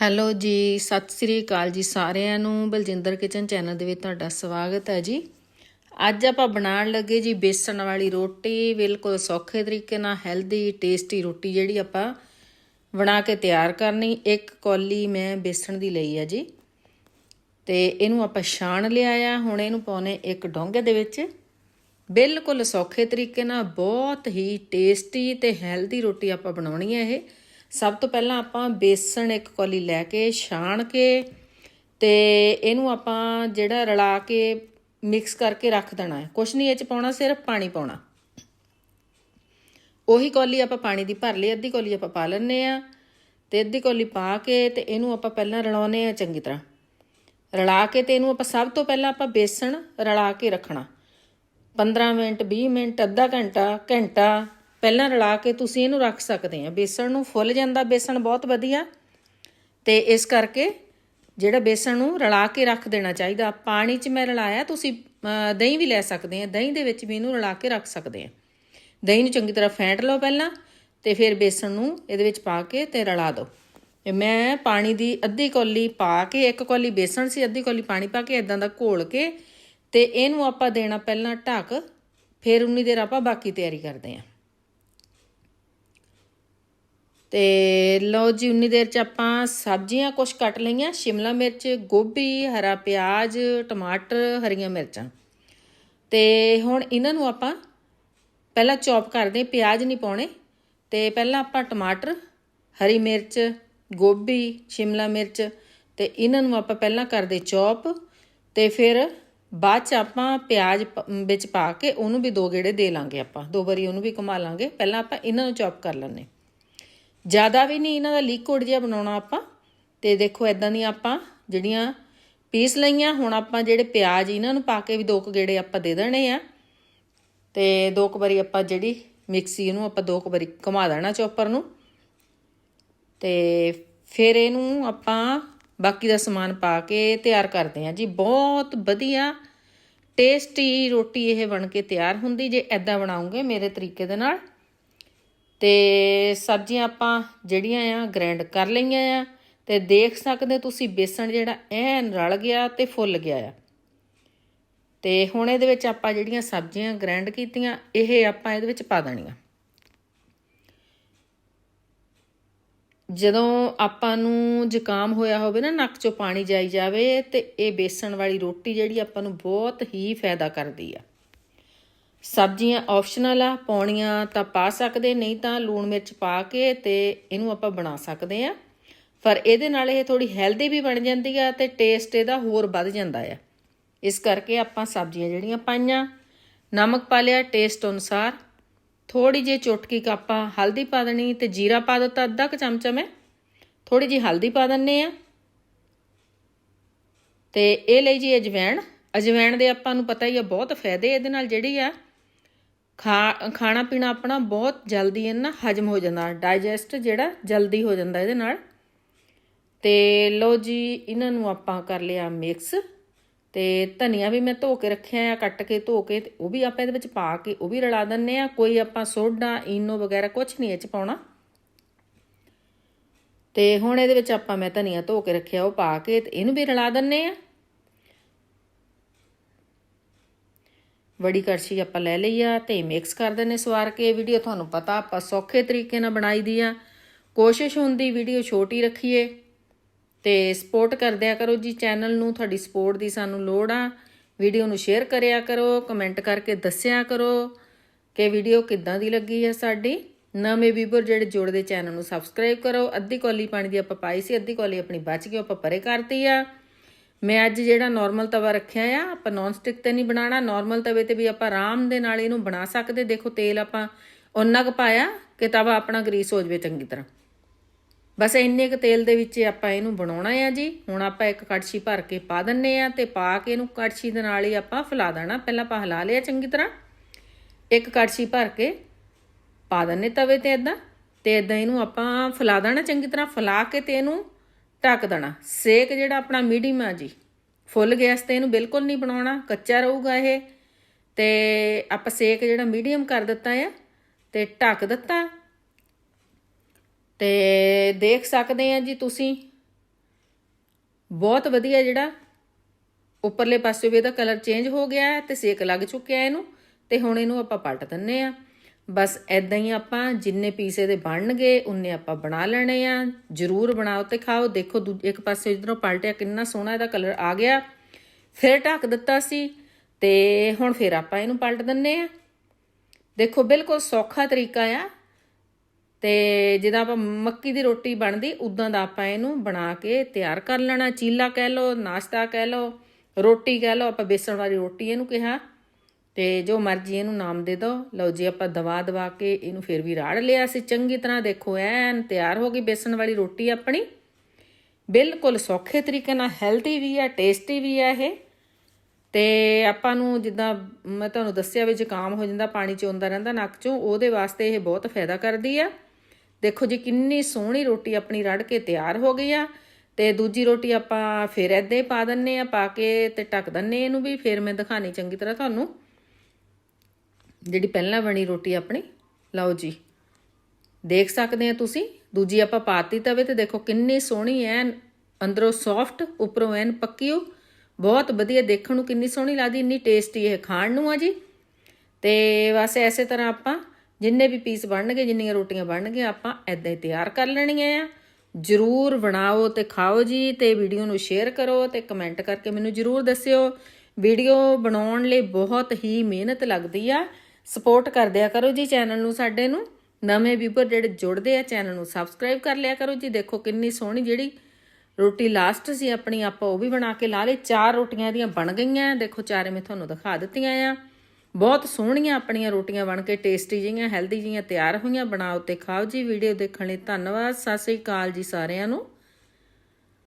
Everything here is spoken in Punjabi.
ਹੈਲੋ ਜੀ, ਸਤਿ ਸ੍ਰੀ ਅਕਾਲ ਜੀ ਸਾਰਿਆਂ ਨੂੰ। ਬਲਜਿੰਦਰ ਕਿਚਨ ਚੈਨਲ ਦੇ ਵਿੱਚ ਤੁਹਾਡਾ ਸਵਾਗਤ ਹੈ ਜੀ। ਅੱਜ ਆਪਾਂ ਬਣਾਉਣ ਲੱਗੇ ਜੀ ਬੇਸਣ ਵਾਲੀ ਰੋਟੀ। ਬਿਲਕੁਲ ਸੌਖੇ ਤਰੀਕੇ ਨਾਲ ਹੈਲਦੀ ਟੇਸਟੀ ਰੋਟੀ ਜਿਹੜੀ ਆਪਾਂ ਬਣਾ ਕੇ ਤਿਆਰ ਕਰਨੀ। ਇੱਕ ਕੌਲੀ ਮੈਂ ਬੇਸਣ ਦੀ ਲਈ ਹੈ ਜੀ। ਤੇ ਇਹਨੂੰ ਆਪਾਂ ਛਾਣ ਲਿਆ ਆ। ਹੁਣ ਇਹਨੂੰ ਪਾਉਨੇ ਇੱਕ ਡੋਂਗੇ ਦੇ ਵਿੱਚ। ਬਿਲਕੁਲ ਸੌਖੇ ਤਰੀਕੇ ਨਾਲ ਬਹੁਤ ਹੀ ਟੇਸਟੀ ਤੇ ਹੈਲਦੀ ਰੋਟੀ ਆਪਾਂ ਬਣਾਉਣੀ ਹੈ ਇਹ। ਸਭ ਤੋਂ ਪਹਿਲਾਂ ਆਪਾਂ ਬੇਸਣ ਇੱਕ ਕੌਲੀ ਲੈ ਕੇ ਛਾਣ ਕੇ ਤੇ ਇਹਨੂੰ ਆਪਾਂ ਜਿਹੜਾ ਰਲਾ ਕੇ ਮਿਕਸ ਕਰਕੇ ਰੱਖ ਦੇਣਾ ਹੈ। ਕੁਛ ਨਹੀਂ, ਇਹ ਚ ਪਾਉਣਾ ਸਿਰਫ ਪਾਣੀ ਪਾਉਣਾ। ਉਹੀ ਕੌਲੀ ਆਪਾਂ ਪਾਣੀ ਦੀ ਭਰ ਲਈ, ਅੱਧੀ ਕੌਲੀ ਆਪਾਂ ਪਾ ਲੈਣੇ ਆ ਤੇ ਅੱਧੀ ਕੌਲੀ ਪਾ ਕੇ ਤੇ ਇਹਨੂੰ ਆਪਾਂ ਪਹਿਲਾਂ ਰਲਾਉਨੇ ਆ ਚੰਗੀ ਤਰ੍ਹਾਂ। ਰਲਾ ਕੇ ਤੇ ਇਹਨੂੰ ਆਪਾਂ ਸਭ ਤੋਂ ਪਹਿਲਾਂ ਆਪਾਂ ਬੇਸਣ ਰਲਾ ਕੇ ਰੱਖਣਾ। 15 ਮਿੰਟ 20 ਮਿੰਟ, ਅੱਧਾ ਘੰਟਾ ਘੰਟਾ ਪਹਿਲਾਂ ਰਲਾ ਕੇ ਤੁਸੀਂ ਇਹਨੂੰ ਰੱਖ ਸਕਦੇ ਆ। ਬੇਸਣ ਨੂੰ ਫੁੱਲ ਜਾਂਦਾ, ਬੇਸਣ ਬਹੁਤ ਵਧੀਆ। ਤੇ ਇਸ ਕਰਕੇ ਜਿਹੜਾ ਬੇਸਣ ਨੂੰ ਰਲਾ ਕੇ ਰੱਖ ਦੇਣਾ ਚਾਹੀਦਾ। ਪਾਣੀ 'ਚ ਮੈਂ ਰਲਾਇਆ, ਤੁਸੀਂ ਦਹੀਂ ਵੀ ਲੈ ਸਕਦੇ ਆ। ਦਹੀਂ ਦੇ ਵਿੱਚ ਵੀ ਇਹਨੂੰ ਰਲਾ ਕੇ ਰੱਖ ਸਕਦੇ ਆ। ਦਹੀਂ ਨੂੰ ਚੰਗੀ ਤਰ੍ਹਾਂ ਫੈਂਟ ਲਓ ਪਹਿਲਾਂ ਤੇ ਫਿਰ ਬੇਸਣ ਨੂੰ ਇਹਦੇ ਵਿੱਚ ਪਾ ਕੇ ਤੇ ਰਲਾ ਦਿਓ। ਤੇ ਮੈਂ ਪਾਣੀ ਦੀ ਅੱਧੀ ਕੌਲੀ ਪਾ ਕੇ, ਇੱਕ ਕੌਲੀ ਬੇਸਣ ਸੀ, ਅੱਧੀ ਕੌਲੀ ਪਾਣੀ ਪਾ ਕੇ ਇਦਾਂ ਦਾ ਘੋਲ ਕੇ ਤੇ ਇਹਨੂੰ ਆਪਾਂ ਦੇਣਾ ਪਹਿਲਾਂ ਢੱਕ। ਫਿਰ ਉਨੀ ਦੇਰ ਆਪਾਂ ਬਾਕੀ ਤਿਆਰੀ ਕਰਦੇ ਆਂ। ਤੇ ਲਓ ਜੀ, ਉਨੀ ਦੇਰ ਚ ਆਪਾਂ ਸਬਜ਼ੀਆਂ ਕੁਝ ਕੱਟ ਲਈਆਂ। ਸ਼ਿਮਲਾ ਮਿਰਚ, ਗੋਭੀ, ਹਰਾ ਪਿਆਜ਼, ਟਮਾਟਰ, ਹਰੀਆਂ ਮਿਰਚਾਂ। ਤੇ ਹੁਣ ਇਹਨਾਂ ਨੂੰ ਆਪਾਂ ਪਹਿਲਾਂ ਚੌਪ ਕਰਦੇ ਪਿਆਜ਼ ਨਹੀਂ ਪਾਉਣੇ। ਤੇ ਪਹਿਲਾਂ ਆਪਾਂ ਟਮਾਟਰ, ਹਰੀ ਮਿਰਚ, ਗੋਭੀ, ਸ਼ਿਮਲਾ ਮਿਰਚ ਤੇ ਇਹਨਾਂ ਨੂੰ ਆਪਾਂ ਪਹਿਲਾਂ ਕਰਦੇ ਚੌਪ। ਤੇ ਫਿਰ ਬਾਅਦ ਚ ਆਪਾਂ ਪਿਆਜ਼ ਪ- ਵਿੱਚ ਪਾ ਕੇ ਉਹਨੂੰ ਵੀ ਦੋ ਗੇੜੇ ਦੇ ਲਾਂਗੇ ਆਪਾਂ। ਦੋ ਵਾਰੀ ਉਹਨੂੰ ਵੀ ਘੁਮਾ ਲਾਂਗੇ। ਪਹਿਲਾਂ ਆਪਾਂ ਇਹਨਾਂ ਨੂੰ ਚੌਪ ਕਰ ਲੈਣੇ ਜ਼ਿਆਦਾ ਵੀ ਨਹੀਂ ਇਹਨਾਂ ਦਾ ਲਿਕੁਇਡ ਜਿਹਾ ਬਣਾਉਣਾ ਆਪਾਂ। ਤੇ ਦੇਖੋ ਇਦਾਂ ਦੀਆਂ ਆਪਾਂ ਜਿਹੜੀਆਂ ਪੀਸ ਲਈਆਂ, ਹੁਣ ਆਪਾਂ ਜਿਹੜੇ ਪਿਆਜ਼ ਇਹਨਾਂ ਨੂੰ ਪਾ ਕੇ ਵੀ ਦੋ ਕੁ ਗੇੜੇ ਆਪਾਂ ਦੇ ਦੇਣੇ ਆ। ਤੇ ਦੋ ਕੁ ਵਾਰੀ ਆਪਾਂ ਜਿਹੜੀ ਮਿਕਸੀ ਇਹਨੂੰ ਆਪਾਂ ਦੋ ਕੁ ਵਾਰੀ ਘੁਮਾ ਦੇਣਾ ਚੌਪਰ ਨੂੰ। ਤੇ ਫਿਰ ਇਹਨੂੰ ਆਪਾਂ ਬਾਕੀ ਦਾ ਸਮਾਨ ਪਾ ਕੇ ਤਿਆਰ ਕਰਦੇ ਹਾਂ ਜੀ। ਬਹੁਤ ਵਧੀਆ ਟੇਸਟੀ ਰੋਟੀ ਇਹ ਬਣ ਕੇ ਤਿਆਰ ਹੁੰਦੀ ਜੇ ਐਦਾਂ ਬਣਾਉਂਗੇ ਮੇਰੇ ਤਰੀਕੇ ਦੇ ਨਾਲ। ਤੇ ਸਬਜ਼ੀਆਂ ਆਪਾਂ ਜਿਹੜੀਆਂ ਆ ਗ੍ਰਾਈਂਡ ਕਰ ਲਈਆਂ ਆ ਤੇ ਦੇਖ ਸਕਦੇ ਤੁਸੀਂ ਬੇਸਣ ਜਿਹੜਾ ਐਨ ਰਲ ਗਿਆ ਤੇ ਫੁੱਲ ਗਿਆ ਆ। ਤੇ ਹੁਣ ਇਹਦੇ ਵਿੱਚ ਆਪਾਂ ਜਿਹੜੀਆਂ ਸਬਜ਼ੀਆਂ ਗ੍ਰਾਈਂਡ ਕੀਤੀਆਂ, ਇਹ ਆਪਾਂ ਇਹਦੇ ਵਿੱਚ ਪਾ ਦੇਣੀਆਂ। ਜਦੋਂ ਆਪਾਂ ਨੂੰ ਜ਼ੁਕਾਮ ਹੋਇਆ ਹੋਵੇ ਨਾ, ਨੱਕ ਚੋਂ ਪਾਣੀ ਜਾਈ ਜਾਵੇ ਤੇ ਇਹ ਬੇਸਣ ਵਾਲੀ ਰੋਟੀ ਜਿਹੜੀ ਆਪਾਂ ਨੂੰ ਬਹੁਤ ਹੀ ਫਾਇਦਾ ਕਰਦੀ ਆ। ਸਬਜ਼ੀਆਂ ਆਪਸ਼ਨਲ ਆ, ਪਾਉਣੀਆਂ ਤਾਂ ਪਾ ਸਕਦੇ, ਨਹੀਂ ਤਾਂ ਲੂਣ ਮਿਰਚ ਪਾ ਕੇ ਤੇ ਇਹਨੂੰ ਆਪਾਂ ਬਣਾ ਸਕਦੇ ਆ। ਪਰ ਇਹਦੇ ਨਾਲ ਇਹ ਥੋੜੀ ਹੈਲਦੀ ਵੀ ਬਣ ਜਾਂਦੀ ਆ ਤੇ ਟੇਸਟ ਇਹਦਾ ਹੋਰ ਵੱਧ ਜਾਂਦਾ ਆ। ਇਸ ਕਰਕੇ ਆਪਾਂ ਸਬਜ਼ੀਆਂ ਜਿਹੜੀਆਂ ਪਾਈਆਂ, ਨਮਕ ਪਾ ਲਿਆ ਟੇਸਟ ਅਨੁਸਾਰ ਥੋੜੀ ਜਿਹੀ ਚੁਟਕੀ ਕੁ ਆਪਾਂ ਹਲਦੀ ਪਾ ਦੇਣੀ ਤੇ ਜੀਰਾ ਪਾ ਦਿੱਤਾ, ਅੱਧਾ ਕੁ ਚਮਚਾ ਮੈਂ ਥੋੜੀ ਜਿਹੀ ਹਲਦੀ ਪਾ ਦਿੰਨੇ ਆ। ਤੇ ਇਹ ਲਈ ਜੀ ਅਜਵੈਣ ਅਜਵੈਣ ਦੇ ਆਪਾਂ ਨੂੰ ਪਤਾ ਹੀ ਆ, ਬਹੁਤ ਫਾਇਦੇ ਇਹਦੇ ਨਾਲ ਜਿਹੜੀ ਆ ਖਾ ਖਾਣਾ ਪੀਣਾ ਆਪਣਾ ਬਹੁਤ ਜਲਦੀ ਇਹ ਨਾ ਹਜਮ ਹੋ ਜਾਂਦਾ, ਡਾਈਜੈਸਟ ਜਿਹੜਾ ਜਲਦੀ ਹੋ ਜਾਂਦਾ ਇਹਦੇ ਨਾਲ। ਤੇ ਲੋ ਜੀ, ਇਹਨਾਂ ਨੂੰ ਆਪਾਂ ਕਰ ਲਿਆ ਮਿਕਸ। ਤੇ ਧਨੀਆ ਵੀ ਮੈਂ ਧੋ ਕੇ ਰੱਖਿਆ ਆ, ਕੱਟ ਕੇ ਧੋ ਕੇ, ਤੇ ਉਹ ਵੀ ਆਪਾਂ ਇਹਦੇ ਵਿੱਚ ਪਾ ਕੇ ਉਹ ਵੀ ਰਲਾ ਦਿੰਨੇ ਆ। ਕੋਈ ਆਪਾਂ ਸੋਡਾ, ਈਨੋ ਵਗੈਰਾ ਕੁਝ ਨਹੀਂ ਇਹ ਚ ਪਾਉਣਾ। ਤੇ ਹੁਣ ਇਹਦੇ ਵਿੱਚ ਆਪਾਂ ਮੈਂ ਧਨੀਆ ਧੋ ਕੇ ਰੱਖਿਆ, ਉਹ ਪਾ ਕੇ ਤੇ ਇਹਨੂੰ ਵੀ ਰਲਾ ਦਿੰਨੇ ਆ। ਬੜੀ ਕੜਛੀ ਆਪਾਂ ਲੈ ਲਈ ਆ ਤੇ ਮਿਕਸ ਕਰ ਦਿੰਨੇ ਸਵਾਰ ਕੇ। ਵੀਡੀਓ ਤੁਹਾਨੂੰ ਪਤਾ ਆਪਾਂ ਸੌਖੇ ਤਰੀਕੇ ਨਾਲ ਬਣਾਈ ਦੀ ਆ। ਕੋਸ਼ਿਸ਼ ਹੁੰਦੀ ਵੀਡੀਓ ਛੋਟੀ ਰੱਖੀਏ ਤੇ ਸਪੋਰਟ ਕਰਦਿਆ ਕਰੋ ਜੀ। ਚੈਨਲ ਨੂੰ, ਤੁਹਾਡੀ ਸਪੋਰਟ ਦੀ ਸਾਨੂੰ ਲੋੜ ਆ। ਵੀਡੀਓ ਨੂੰ ਸ਼ੇਅਰ ਕਰਿਆ ਕਰੋ ਕਮੈਂਟ ਕਰਕੇ ਦੱਸਿਆ ਕਰੋ ਕਿ ਵੀਡੀਓ ਕਿੱਦਾਂ ਦੀ ਲੱਗੀ ਹੈ ਸਾਡੀ। ਨਵੇਂ ਵੀਵਰ ਜਿਹੜੇ ਜੁੜਦੇ ਚੈਨਲ ਨੂੰ ਸਬਸਕ੍ਰਾਈਬ ਕਰੋ। ਅੱਧੀ ਕੌਲੀ ਪਾਣੀ ਦੀ ਆਪਾਂ ਪਾਈ ਸੀ, ਅੱਧੀ ਕੌਲੀ ਆਪਣੀ ਬਚ ਗਈ ਆਪਾਂ ਪਰੇ ਕਰਤੀ ਆ। ਮੈਂ ਅੱਜ ਜਿਹੜਾ ਨਾਰਮਲ ਤਵਾ ਰੱਖਿਆ ਆ, ਆਪਾਂ ਨੌਨ ਸਟਿਕ ਤੇ ਨਹੀਂ ਬਣਾਉਣਾ ਨਾਰਮਲ ਤਵੇ ਤੇ ਵੀ ਆਪਾਂ ਆਰਾਮ ਦੇ ਨਾਲ ਇਹਨੂੰ ਬਣਾ ਸਕਦੇ। ਦੇਖੋ, ਤੇਲ ਆਪਾਂ ਉਨਾ ਕੁ ਪਾਇਆ ਕਿ ਤਵਾ ਆਪਣਾ ਗਰੀਸ ਹੋ ਜਵੇ ਚੰਗੀ ਤਰ੍ਹਾਂ। ਬਸ ਇੰਨੇ ਕੁ ਤੇਲ ਦੇ ਵਿੱਚ ਆਪਾਂ ਇਹਨੂੰ ਬਣਾਉਣਾ ਆ ਜੀ। ਹੁਣ ਆਪਾਂ ਇੱਕ ਕੜਛੀ ਭਰ ਕੇ ਪਾ ਦਿੰਨੇ ਆ ਤੇ ਪਾ ਕੇ ਇਹਨੂੰ ਕੜਛੀ ਦੇ ਨਾਲ ਹੀ ਆਪਾਂ ਫਲਾ ਦੇਣਾ। ਪਹਿਲਾਂ ਆਪਾਂ ਹਿਲਾ ਲਿਆ ਚੰਗੀ ਤਰ੍ਹਾਂ। ਇੱਕ ਕੜਛੀ ਭਰ ਕੇ ਪਾ ਦਿੰਨੇ ਤਵੇ ਤੇ ਇਦਾਂ ਤੇ ਇਦਾਂ ਇਹਨੂੰ ਆਪਾਂ ਫਲਾ ਦੇਣਾ ਚੰਗੀ ਤਰ੍ਹਾਂ। ਫਲਾ ਕੇ ਤੇ ਇਹਨੂੰ ਢੱਕ ਦੇਣਾ। ਸੇਕ ਜਿਹੜਾ ਆਪਣਾ ਮੀਡੀਅਮ ਆ ਜੀ, ਫੁੱਲ ਗੈਸ ਤੇ ਇਹਨੂੰ ਬਿਲਕੁਲ ਨਹੀਂ ਬਣਾਉਣਾ, ਕੱਚਾ ਰਹੂਗਾ ਇਹ। ਤੇ ਆਪਾਂ ਸੇਕ ਜਿਹੜਾ ਮੀਡੀਅਮ ਕਰ ਦਿੱਤਾ ਆ ਤੇ ਢੱਕ ਦਿੱਤਾ। ਤੇ ਦੇਖ ਸਕਦੇ ਆ ਜੀ ਤੁਸੀਂ, ਬਹੁਤ ਵਧੀਆ ਜਿਹੜਾ ਉੱਪਰਲੇ ਪਾਸੇ ਵੀ ਇਹਦਾ ਕਲਰ ਚੇਂਜ ਹੋ ਗਿਆ ਹੈ ਤੇ ਸੇਕ ਲੱਗ ਚੁੱਕਿਆ ਇਹਨੂੰ। ਤੇ ਹੁਣ ਇਹਨੂੰ ਆਪਾਂ ਪਲਟ ਦਿੰਨੇ ਆ। ਬਸ ਐਦਾਂ ਹੀ ਆਪਾਂ ਜਿੰਨੇ ਪੀਸੇ ਦੇ ਬਣਨਗੇ, ਉਨੇ ਆਪਾਂ ਬਣਾ ਲੈਣੇ ਆ। ਜਰੂਰ ਬਣਾਓ ਤੇ ਖਾਓ। ਦੇਖੋ ਦੂ- ਇੱਕ ਪਾਸੇ ਇਧਰੋਂ ਪਲਟਿਆ, ਕਿੰਨਾ ਸੋਹਣਾ ਇਹਦਾ ਕਲਰ ਆ ਗਿਆ। ਫਿਰ ਢੱਕ ਦਿੱਤਾ ਸੀ ਤੇ ਹੁਣ ਫਿਰ ਆਪਾਂ ਇਹਨੂੰ ਪਲਟ ਦਿੰਨੇ ਆ। ਦੇਖੋ ਬਿਲਕੁਲ ਸੌਖਾ ਤਰੀਕਾ ਆ। ਤੇ ਜਿੱਦਾਂ ਆਪਾਂ ਮੱਕੀ ਦੀ ਰੋਟੀ ਬਣਦੀ ਉਦਾਂ ਦਾ ਆਪਾਂ ਇਹਨੂੰ ਬਣਾ ਕੇ ਤਿਆਰ ਕਰ ਲੈਣਾ। ਚੀਲਾ ਕਹਿ ਲਓ, ਨਾਸ਼ਤਾ ਕਹਿ ਲਓ, ਰੋਟੀ ਕਹਿ ਲਓ, ਆਪਾਂ ਬੇਸਣ ਵਾਲੀ ਰੋਟੀ ਇਹਨੂੰ ਕਿਹਾ। ਤੇ ਜੋ ਮਰਜ਼ੀ ਇਹਨੂੰ ਨਾਮ ਦੇ ਦਿਓ ਲਓ ਜੀ, ਆਪਾਂ ਦਵਾ ਦਵਾ ਕੇ ਇਹਨੂੰ ਫਿਰ ਵੀ ਰਾੜ ਲਿਆ ਸੀ। ਚੰਗੀ ਤਰ੍ਹਾਂ ਦੇਖੋ, ਐਨ ਤਿਆਰ ਹੋ ਗਈ ਬੇਸਣ ਵਾਲੀ ਰੋਟੀ ਆਪਣੀ। ਬਿਲਕੁਲ ਸੌਖੇ ਤਰੀਕੇ ਨਾਲ ਹੈਲਦੀ ਵੀ ਆ ਟੇਸਟੀ ਵੀ ਆ ਇਹ। ਤੇ ਆਪਾਂ ਨੂੰ ਜਿੱਦਾਂ ਮੈਂ ਤੁਹਾਨੂੰ ਦੱਸਿਆ ਵੀ ਜ਼ੁਕਾਮ ਹੋ ਜਾਂਦਾ, ਪਾਣੀ 'ਚ ਆਉਂਦਾ ਰਹਿੰਦਾ ਨੱਕ ਚੋਂ, ਉਹਦੇ ਵਾਸਤੇ ਇਹ ਬਹੁਤ ਫਾਇਦਾ ਕਰਦੀ ਆ। ਦੇਖੋ ਜੀ, ਕਿੰਨੀ ਸੋਹਣੀ ਰੋਟੀ ਆਪਣੀ ਰੜ ਕੇ ਤਿਆਰ ਹੋ ਗਈ ਆ। ਤੇ ਦੂਜੀ ਰੋਟੀ ਆਪਾਂ ਫਿਰ ਏਦਾਂ ਹੀ ਪਾ ਦਿੰਨੇ ਆ, ਪਾ ਕੇ ਤੇ ਢੱਕ ਦਿੰਨੇ ਇਹਨੂੰ ਵੀ। ਫਿਰ ਮੈਂ ਦਿਖਾਣੀ ਚੰਗੀ ਤਰ੍ਹਾਂ ਤੁਹਾਨੂੰ। ਜਿਹੜੀ ਪਹਿਲਾਂ ਬਣੀ ਰੋਟੀ ਆਪਣੀ, ਲਓ ਜੀ। ਦੇਖ ਸਕਦੇ ਆ ਤੁਸੀਂ, ਦੂਜੀ ਆਪਾਂ ਪਾਤੀ ਤਵੇ ਤੇ ਦੇਖੋ ਕਿੰਨੀ ਸੋਹਣੀ ਐ ਅੰਦਰੋਂ ਸੌਫਟ ਉੱਪਰੋਂ ਐਨ ਪੱਕੀ ਹੋ ਬਹੁਤ ਵਧੀਆ ਦੇਖਣ ਨੂੰ ਕਿੰਨੀ ਸੋਹਣੀ ਲੱਗਦੀ, ਇੰਨੀ ਟੇਸਟੀ ਇਹ ਖਾਣ ਨੂੰ ਆ ਜੀ। ਤੇ ਬਸ ਐਸੇ ਤਰ੍ਹਾਂ ਆਪਾਂ ਜਿੰਨੇ ਵੀ ਪੀਸ ਬਣਨਗੇ, ਜਿੰਨੀਆਂ ਰੋਟੀਆਂ ਬਣਨਗੇ ਆਪਾਂ ਐਦਾਂ ਹੀ ਤਿਆਰ ਕਰ ਲੈਣੀਆਂ ਆ। ਜਰੂਰ ਬਣਾਓ ਤੇ ਖਾਓ ਜੀ ਤੇ ਵੀਡੀਓ ਨੂੰ ਸ਼ੇਅਰ ਕਰੋ ਤੇ ਕਮੈਂਟ ਕਰਕੇ ਮੈਨੂੰ ਜਰੂਰ ਦੱਸਿਓ। ਵੀਡੀਓ ਬਣਾਉਣ ਲਈ ਬਹੁਤ ਹੀ ਮਿਹਨਤ ਲੱਗਦੀ ਆ। ਸਪੋਰਟ ਕਰਦਿਆ ਕਰੋ ਜੀ ਚੈਨਲ ਨੂੰ ਸਾਡੇ ਨੂੰ। ਨਵੇਂ ਵੀਵਰ ਜਿਹੜੇ ਜੁੜਦੇ ਆ, ਚੈਨਲ ਨੂੰ ਸਬਸਕ੍ਰਾਈਬ ਕਰ ਲਿਆ ਕਰੋ ਜੀ। ਦੇਖੋ ਕਿੰਨੀ ਸੋਹਣੀ ਜਿਹੜੀ ਰੋਟੀ ਲਾਸਟ ਸੀ ਆਪਣੀ, ਆਪਾਂ ਉਹ ਵੀ ਬਣਾ ਕੇ ਲਾ ਲਈ। ਚਾਰ ਰੋਟੀਆਂ ਦੀਆਂ ਬਣ ਗਈਆਂ। ਦੇਖੋ ਚਾਰੇ ਮੈਂ ਤੁਹਾਨੂੰ ਦਿਖਾ ਦਿੱਤੀਆਂ ਆ। ਬਹੁਤ ਸੋਹਣੀਆਂ ਆਪਣੀਆਂ ਰੋਟੀਆਂ ਬਣ ਕੇ ਟੇਸਟੀ ਜਿਹੀਆਂ ਹੈਲਦੀ ਜਿਹੀਆਂ ਤਿਆਰ ਹੋਈਆਂ। ਬਣਾਓ ਤੇ ਖਾਓ ਜੀ। ਵੀਡੀਓ ਦੇਖਣ ਲਈ ਧੰਨਵਾਦ। ਸਤਿ ਸ੍ਰੀ ਅਕਾਲ ਜੀ ਸਾਰਿਆਂ ਨੂੰ।